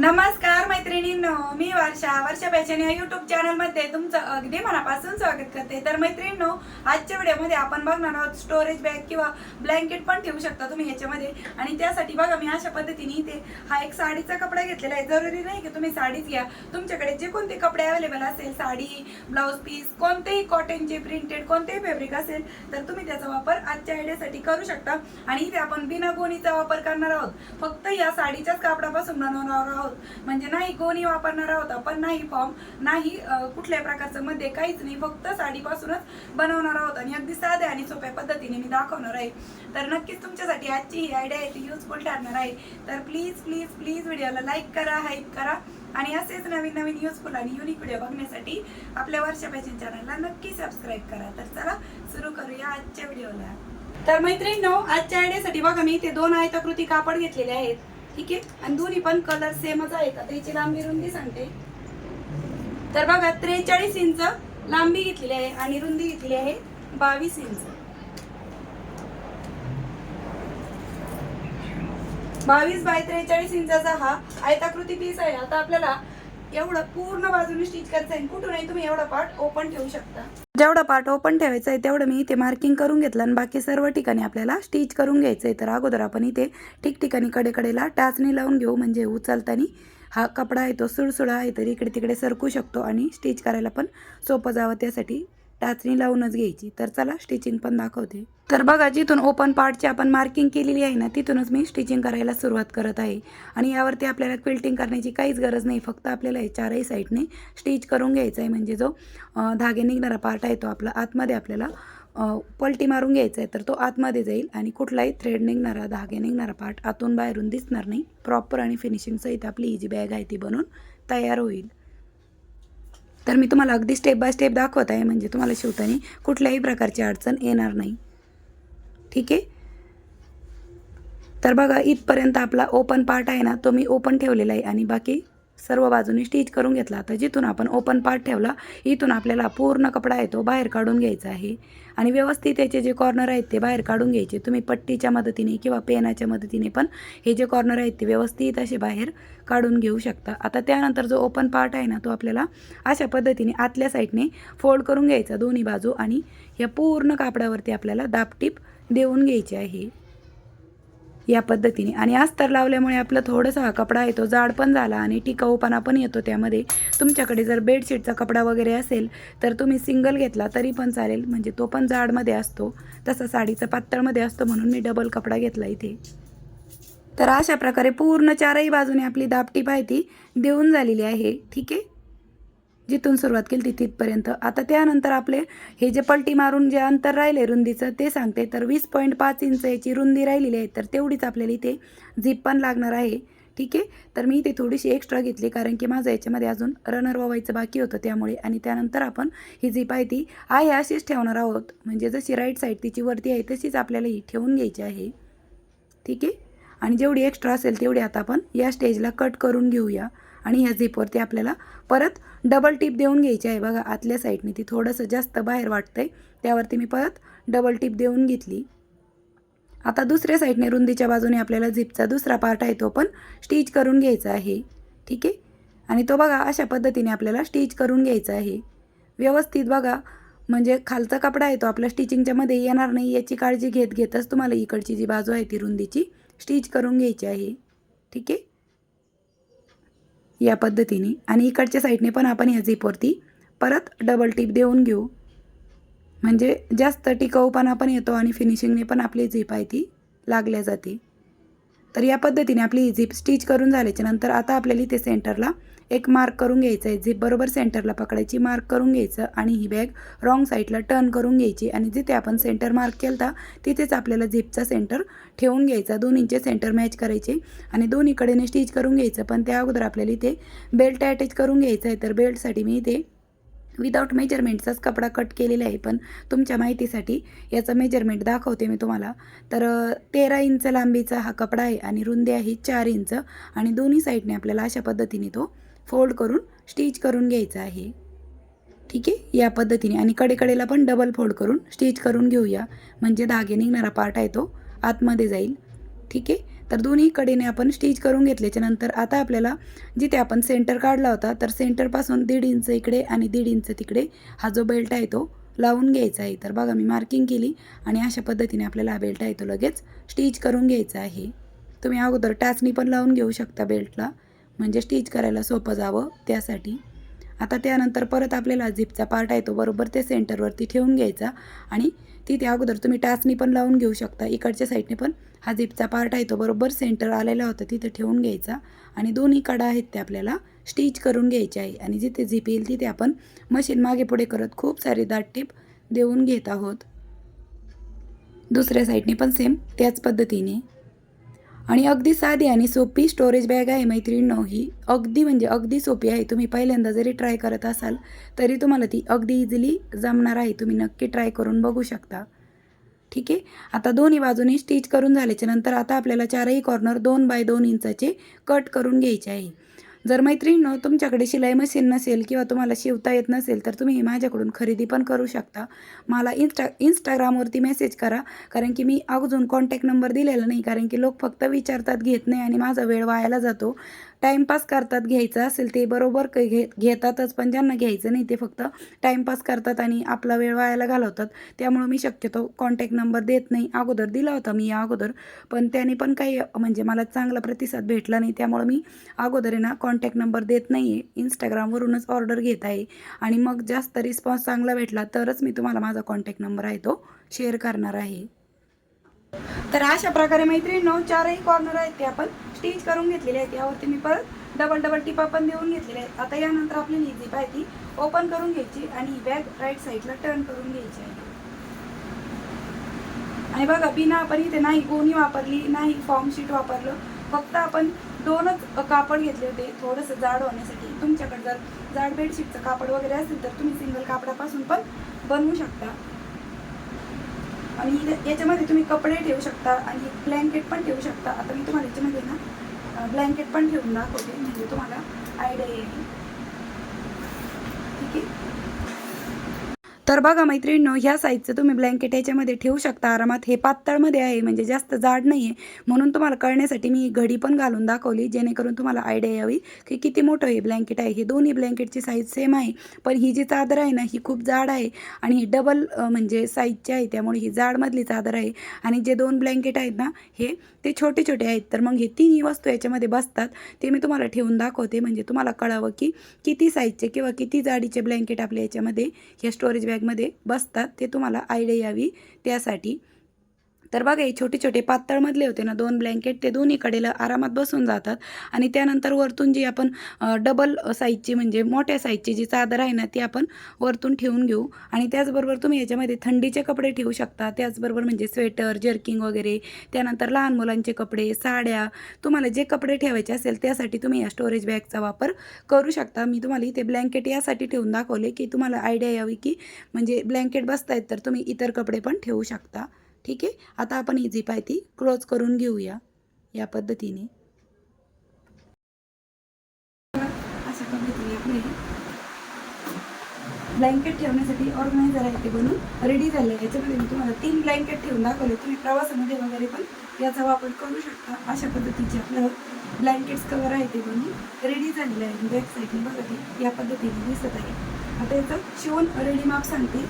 नमस्कार मैत्रिणींनो मी वर्षा. वर्षा फॅशन या युट्यूब चॅनलमध्ये तुमचं अगदी मनापासून स्वागत करते. तर मैत्रिणींनो आजच्या व्हिडिओमध्ये आपण बघणार आहोत स्टोरेज बॅग किंवा ब्लँकेट पण ठेवू शकता तुम्ही ह्याच्यामध्ये. आणि त्यासाठी बघा मी अशा पद्धतीने इथे हा एक साडीचा कपडा घेतलेला आहे. जरुरी नाही की तुम्ही साडीच घ्या. तुमच्याकडे जे कोणते कपडे अवेलेबल असेल साडी ब्लाऊज पीस कोणतेही कॉटनचे प्रिंटेड कोणतेही फॅब्रिक असेल तर तुम्ही त्याचा वापर आजच्या आयडियासाठी करू शकता. आणि इथे आपण बिना गोणीचा वापर करणार आहोत. फक्त या साडीच्याच कापडापासून बनवणार आहोत. म्हणजे नाही गोणी वापरणार आहोत आपण नाही फॉर्म नाही कुठल्या कुठल्याही प्रकारचं मध्ये काहीच नाही फक्त साडीपासूनच बनवणार आहोत आणि अगदी साध्या आणि सोप्या पद्धतीने मी दाखवणार आहे. तर नक्कीच तुमच्यासाठी आजची ही आयडिया आहे ती युजफुल ठरणार आहे. तर प्लीज प्लीज प्लीज व्हिडिओला लाईक करा हाईप करा आणि असेच नवीन नवीन युजफुल आणि युनिक व्हिडिओ बघण्यासाठी आपल्या वर्षा फॅशन चॅनलला नक्की सबस्क्राईब करा. तर चला सुरू करूया आजच्या व्हिडिओला तर मैत्रिणी आजच्या आयडियासाठी बघा मी इथे दोन आयताकृती कापड घेतलेले आहेत. ठीक आहे? आणि दोन्ही पण कलर सेमच आहेत. आता त्याची लांबी रुंदी सांगते. तर बघा त्रेचाळीस इंच लांबी घेतलेली आहे आणि रुंदी घेतलेली आहे बावीस इंच. बावीस बाय त्रेचाळीस इंचाचा हा आयताकृती पीस आहे. आता आपल्याला एवढं पूर्ण बाजूने स्टिच करायचं आहे. कुठूनही तुम्ही एवढा पार्ट ओपन ठेवू शकता. जेवढा पार्ट ओपन ठेवायचा आहे तेवढं मी इथे मार्किंग करून घेतलं आणि बाकी सर्व ठिकाणी आपल्याला स्टिच करून घ्यायचं आहे तर अगोदर आपण इथे ठिकठिकाणी कडेकडेला टाचणी लावून घेऊ. म्हणजे उचलताना हा कपडा आहे तो सुळसुळा आहे तर इकडे तिकडे सरकू शकतो आणि स्टिच करायला पण सोपं जावं. त्यासाठी टाचणी लावूनच घ्यायची. तर चला स्टिचिंग पण दाखवते. तर बघा जिथून ओपन पार्टची आपण मार्किंग केलेली आहे ना तिथूनच मी स्टिचिंग करायला सुरुवात करत आहे. आणि यावरती आपल्याला क्विल्टिंग करण्याची काहीच गरज नाही फक्त आपल्याला हे चारही साईडने स्टिच करून घ्यायचं आहे म्हणजे जो धागे निघणारा पार्ट आहे तो आपला आतमध्ये आपल्याला पलटी मारून घ्यायचा आहे तर तो आतमध्ये जाईल आणि कुठलाही थ्रेड निघणारा धागे निघणारा पार्ट आतून बाहेरून दिसणार नाही. प्रॉपर आणि फिनिशिंगसहित आपली ही जी बॅग आहे ती बनून तयार होईल. तर मी तुम्हाला अगदी स्टेप बाय स्टेप दाखवत आहे. म्हणजे तुम्हाला शिवताना कुठल्याही प्रकारची अडचण येणार नाही. ठीक आहे? तर बघा इथपर्यंत आपला ओपन पार्ट आहे ना तो मी ओपन ठेवलेला आहे. आणि बाकी सर्व बाजूनी स्टिच करून घेतला. आता जिथून आपण ओपन पार्ट ठेवला इथून आपल्याला पूर्ण कपडा आहे तो बाहेर काढून घ्यायचा आहे. आणि व्यवस्थित त्याचे जे कॉर्नर आहेत ते बाहेर काढून घ्यायचे. तुम्ही पट्टीच्या मदतीने किंवा पेनाच्या मदतीने पण हे जे कॉर्नर आहेत ते व्यवस्थित असे बाहेर काढून घेऊ शकता. आता त्यानंतर जो ओपन पार्ट आहे ना तो आपल्याला अशा पद्धतीने आतल्या साईडने फोल्ड करून घ्यायचा. दोन्ही बाजू आणि या पूर्ण कापडावरती आपल्याला दापटीप देऊन घ्यायची आहे. या पद्धतीने. आणि अस्तर लावल्यामुळे आपलं थोडंसं हा कपडा आहे तो जाड पण झाला आणि टिकाऊपणा पण येतो त्यामध्ये. तुमच्याकडे जर बेडशीटचा कपडा वगैरे असेल तर तुम्ही सिंगल घेतला तरी पण चालेल. म्हणजे तो पण जाडमध्ये असतो. तसा साडीचा पातळमध्ये असतो म्हणून मी डबल कपडा घेतला इथे. तर अशा प्रकारे पूर्ण चारही बाजूने आपली दापटी पाहिती देऊन झालेली आहे. ठीक आहे? जिथून सुरुवात केली ती तिथपर्यंत. आता त्यानंतर आपले हे जे पलटी मारून जे अंतर राहिले रुंदीचं ते सांगते. तर वीस पॉईंट पाच इंच याची रुंदी राहिलेली आहे तर तेवढीच आपल्याला इथे झीप पण लागणार आहे. ठीक आहे? तर मी इथे थोडीशी एक्स्ट्रा घेतली कारण की माझं याच्यामध्ये अजून रनर वावायचं बाकी होतं त्यामुळे. आणि त्यानंतर आपण ही झीप आहे ती आहे अशीच ठेवणार आहोत. म्हणजे जशी राईट साईड तिची वरती आहे तशीच आपल्याला ही ठेवून घ्यायची आहे. ठीक आहे? आणि जेवढी एक्स्ट्रा असेल तेवढी आता आपण या स्टेजला कट करून घेऊया. आणि ह्या झिपवरती आपल्याला परत डबल टिप देऊन घ्यायची आहे. बघा आतल्या साईडने ती थोडंसं जास्त बाहेर वाटतंय त्यावरती मी परत डबल टिप देऊन घेतली. आता दुसऱ्या साईडने रुंदीच्या बाजूने आपल्याला झिपचा दुसरा पार्ट आहे तो पण स्टिच करून घ्यायचा आहे. ठीक आहे? आणि तो बघा अशा पद्धतीने आपल्याला स्टिच करून घ्यायचा आहे. व्यवस्थित बघा म्हणजे खालचा कपडा आहे तो आपल्या स्टिचिंगच्या मध्ये येणार नाही याची काळजी घेत घेतच तुम्हाला इकडची जी बाजू आहे ती रुंदीची स्टिच करून घ्यायची आहे. ठीक आहे? या पद्धतीने. आणि इकडच्या साईडने पण आपण या झिपवरती परत डबल टिप देऊन घेऊ. म्हणजे जास्त टिकाऊपणा पण येतो आणि फिनिशिंगने पण आपली झीप आहे ती लागल्या जाते. तर या पद्धतीने आपली ही स्टिच करून झाल्याच्यानंतर आता आपल्याला इथे सेंटरला एक मार्क करून घ्यायचं आहे. झिप बरोबर सेंटरला पकडायची मार्क करून घ्यायचं आणि ही बॅग रॉंग साईडला टर्न करून घ्यायची आणि जिथे आपण सेंटर मार्क केला तिथेच आपल्याला झिपचा सेंटर ठेवून घ्यायचा. दोन्हींचे सेंटर मॅच करायचे आणि दोन्हीकडेने स्टिच करून घ्यायचं. पण त्या अगोदर आपल्याला इथे बेल्ट अटॅच करून घ्यायचं आहे. तर बेल्टसाठी मी इथे विदाऊट मेजरमेंटचाच कपडा कट केलेला आहे पण तुमच्या माहितीसाठी याचं मेजरमेंट दाखवते मी तुम्हाला. तर तेरा इंच लांबीचा हा कपडा आहे आणि रुंदी आहे चार इंच आणि दोन्ही साईडने आपल्याला अशा पद्धतीने तो फोल्ड करून स्टिच करून घ्यायचा आहे. ठीक आहे? या पद्धतीने. आणि कडेकडेला पण डबल फोल्ड करून स्टिच करून घेऊया. म्हणजे धागे निघणारा पार्ट आहे तो आतमध्ये जाईल. ठीक आहे? तर दोन्ही कडेने आपण स्टिच करून घेतल्याच्या नंतर आता आपल्याला जिथे आपण सेंटर काढला होता तर सेंटरपासून दीड इंच इकडे आणि दीड इंच तिकडे हा जो बेल्ट आहे तो लावून घ्यायचा आहे. तर बघा मी मार्किंग केली आणि अशा पद्धतीने आपल्याला हा बेल्ट आहे तो लगेच स्टिच करून घ्यायचा आहे. तुम्ही अगोदर टाचणी पण लावून घेऊ शकता बेल्टला म्हणजे स्टिच करायला सोपं जावं त्यासाठी. आता त्यानंतर परत आपल्याला झिपचा पार्ट आहे तो बरोबर ते सेंटरवरती ठेवून घ्यायचा आणि तिथे अगोदर तुम्ही टाचणी पण लावून घेऊ शकता. इकडच्या साईडने पण हा झिपचा पार्ट आहे तो बरोबर सेंटर आलेला होता तिथे ठेवून घ्यायचा. आणि दोन्ही कडा आहेत ते आपल्याला स्टिच करून घ्यायचे आहे. आणि जिथे झिप येईल तिथे आपण मशीन मागे पुढे करत खूप सारी दाट टीप देऊन घेत आहोत. दुसऱ्या साईडने पण सेम त्याच पद्धतीने. आणि अगदी साधी आणि सोपी स्टोरेज बॅग आहे मैत्रिणींनो ही. अगदी म्हणजे अगदी सोपी आहे. तुम्ही पहिल्यांदा जरी ट्राय करत असाल तरी तुम्हाला ती अगदी इझिली जमणार आहे. तुम्ही नक्की ट्राय करून बघू शकता. ठीक आहे? आता दोन्ही बाजूने स्टिच करून झाल्याच्यानंतर आता आपल्याला चारही कॉर्नर दोन बाय दोन इंचाचे कट करून घ्यायचे आहे. जर मैत्रिणीनो तुमच्याकडे शिलाई मशीन नसेल किंवा तुम्हाला शिवता येत नसेल तर तुम्ही माझ्याकडून खरेदी पण करू शकता. मला इन्स्टा इंस्टाग्रामवरती मेसेज करा कारण की मी अजून कॉन्टॅक्ट नंबर दिलेला नाही कारण की लोक फक्त विचारतात घेत नाही आणि माझा वेळ वायाला जातो. टाईमपास करतात घ्यायचं असेल ते बरोबर क घे घेतातच पण ज्यांना घ्यायचं नाही ते फक्त टाईमपास करतात आणि आपला वेळ वायाला घालवतात. त्यामुळं मी शक्यतो कॉन्टॅक्ट नंबर देत नाही. अगोदर दिला होता मी या अगोदर पण त्याने पण काही म्हणजे मला चांगला प्रतिसाद भेटला नाही. त्यामुळं मी अगोदर आहे ना कॉन्टॅक्ट नंबर देत नाही आहे इंस्टाग्रामवरूनच ऑर्डर घेत आहे. आणि मग जास्त रिस्पॉन्स चांगला भेटला तरच मी तुम्हाला माझा कॉन्टॅक्ट नंबर आहे तो शेअर करणार आहे. तर अशा प्रकारे मैत्रिणींनो चारही कॉर्नर आहेत ते आपण स्टिच करून घेतलेले आहेत. यावरती मी परत डबल डबल टिपा पण देऊन घेतलेले आहेत. आता यानंतर आपली ही झिप आहे ती ओपन करून घ्यायची आणि ही बॅग राईट साईडला टर्न करून घ्यायची आहे. आणि बघा बिना आपण इथे नाही गोणी वापरली नाही फॉर्म शीट वापरलं फक्त आपण दोनच कापड घेतले होते. थोडंसं जाड होण्यासाठी. तुमच्याकडे जर जाड बेडशीटचं कापड वगैरे असेल तर तुम्ही सिंगल कापडापासून पण बनवू शकता. आणि याच्यामध्ये तुम्ही कपडे ठेवू शकता आणि ब्लँकेट पण ठेवू शकता. आता मी तुम्हाला याच्यामध्ये ना ब्लँकेट पण ठेवून दाखवते. म्हणजे तुम्हाला आयडिया येईल ठीक आहे तर बघा मैत्रिणींनो ह्या साईजचं तुम्ही ब्लँकेट याच्यामध्ये ठेवू शकता. आरामात हे पातळमध्ये आहे म्हणजे जास्त जाड नाही आहे म्हणून तुम्हाला कळण्यासाठी मी घडी पण घालून दाखवली जेणेकरून तुम्हाला आयडिया यावी की किती मोठं हे ब्लँकेट आहे. हे दोन्ही ब्लँकेटची साईज सेम आहे पण ही जी चादर आहे ना ही खूप जाड आहे आणि ही डबल म्हणजे साईजची आहे त्यामुळे ही जाडमधली चादर आहे. आणि जे दोन ब्लँकेट आहेत ना हे ते छोटे छोटे आहेत. तर मग हे तिन्ही वस्तू याच्यामध्ये बसतात ते मी तुम्हाला ठेवून दाखवते. म्हणजे तुम्हाला कळावं की किती साईजचे किंवा किती जाडीचे ब्लँकेट आपल्या याच्यामध्ये हे स्टोरेज बॅग बॅगमध्ये बसतात ते तुम्हाला आयडिया यावी त्यासाठी. तर बघा हे छोटे छोटे पातळमधले होते ना दोन ब्लँकेट ते दोन्ही कडेला आरामात बसून जातात. आणि त्यानंतर वरतून जी आपण डबल साईजची म्हणजे मोठ्या साईजची जी चादर आहे ना ती आपण वरतून ठेवून घेऊ. आणि त्याचबरोबर तुम्ही याच्यामध्ये थंडीचे कपडे ठेवू शकता. त्याचबरोबर म्हणजे स्वेटर जर्किंग वगैरे त्यानंतर लहान मुलांचे कपडे साड्या तुम्हाला जे कपडे ठेवायचे असेल त्यासाठी तुम्ही या स्टोरेज बॅगचा वापर करू शकता. मी तुम्हाला इथे ब्लँकेट यासाठी ठेवून दाखवले की तुम्हाला आयडिया यावी की म्हणजे ब्लँकेट बसतायत तर तुम्ही इतर कपडे पण ठेवू शकता. ठीक आहे? आता आपण ही झिप आहे ती क्लोज करून घेऊया या पद्धतीने. अशा पद्धतीने आपले ब्लँकेट ठेवण्यासाठी ऑर्गनायझर आहे ते बनून रेडी झाले आहे. याच्यामध्ये मी तुम्हाला तीन ब्लँकेट ठेवून दाखवले. तुम्ही प्रवासामध्ये वगैरे पण याचा वापर करू शकता. अशा पद्धतीचे आपलं ब्लँकेट्स कवर आहे ते बनून रेडी झालेले आहे. म्हणजे बॅक साईडने बघा ते या पद्धतीने दिसत आहे. आता याचं शिवून रेडी माप सांगते.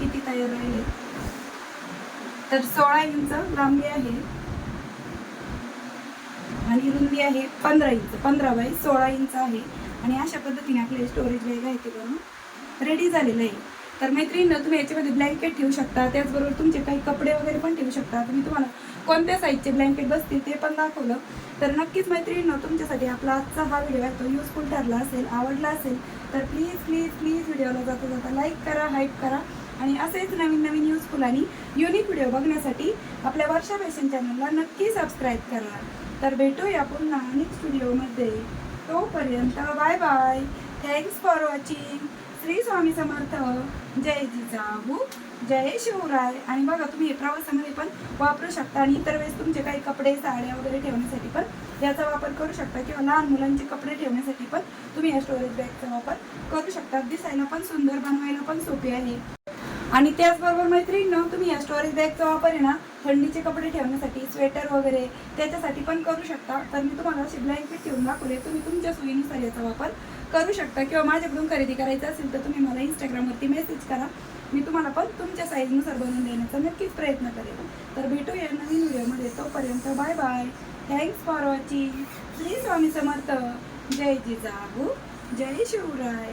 किती तयार राहिले? तर सोळा इंच लांबी आहे. आणि रुंदी आहे पंधरा इंच पंधरा बाय सोळा इंच आहे. आणि अशा पद्धतीने आपले स्टोरेज बॅग आहे ते बनवून रेडी झालेलं आहे. तर मैत्रिणीनं तुम्ही याच्यामध्ये ब्लँकेट ठेवू शकता. त्याचबरोबर तुमचे काही कपडे वगैरे पण ठेवू शकता. तुम्ही तुम्हाला कोणत्या साईजचे ब्लँकेट बसतील ते पण दाखवलं. तर नक्कीच मैत्रिणीनं तुमच्यासाठी आपला आजचा हा व्हिडिओ आहे तो युजफुल ठरला असेल आवडला असेल तर प्लीज प्लीज प्लीज व्हिडिओला जाता जाता लाईक करा हाईप करा. आणि असेच नवीन नवीन युजफुल आणि युनिक व्हिडिओ बघण्यासाठी आपल्या वर्षा फॅशन चॅनलला नक्की सबस्क्राईब करा. तर भेटूया पुन्हा नेक्स्ट व्हिडिओमध्ये तोपर्यंत bye bye thanks for watching Shri Swami Samarth. जय जिजाऊ. जय शिवराय. आणि बघा तुम्ही हे प्रवासामध्ये पण वापरू शकता. आणि इतर वेळेस तुमचे काही कपडे साड्या वगैरे ठेवण्यासाठी पण याचा वापर करू शकता. किंवा लहान मुलांचे कपडे ठेवण्यासाठी पण तुम्ही या स्टोरेज बॅगचा वापर करू शकता. दिसायला पण सुंदर बनवायला पण सोपी आहे. आणि त्याचबरोबर मैत्रिणींनो तुम्ही या स्टोरेज बॅगचा वापर आहे ना थंडीचे कपडे ठेवण्यासाठी स्वेटर वगैरे त्याच्यासाठी पण करू शकता. तर मी तुम्हाला अशी ब्लँकेट ठेवून दाखवले. तुम्ही तुमच्या सोयीनुसार याचा वापर करू शकता. किंवा माझ्याकडून खरेदी करायचं असेल तर तुम्ही मला इंस्टाग्रामवरती मेसेज करा. मी तुम्हाला पण तुमच्या साईजनुसार बनवून देण्याचा नक्कीच प्रयत्न करेन. तर भेटूया नवीन व्हिडिओमध्ये. तोपर्यंत bye bye thanks for watching Shri Swami Samarth. जय जिजाऊ जय शिवराय.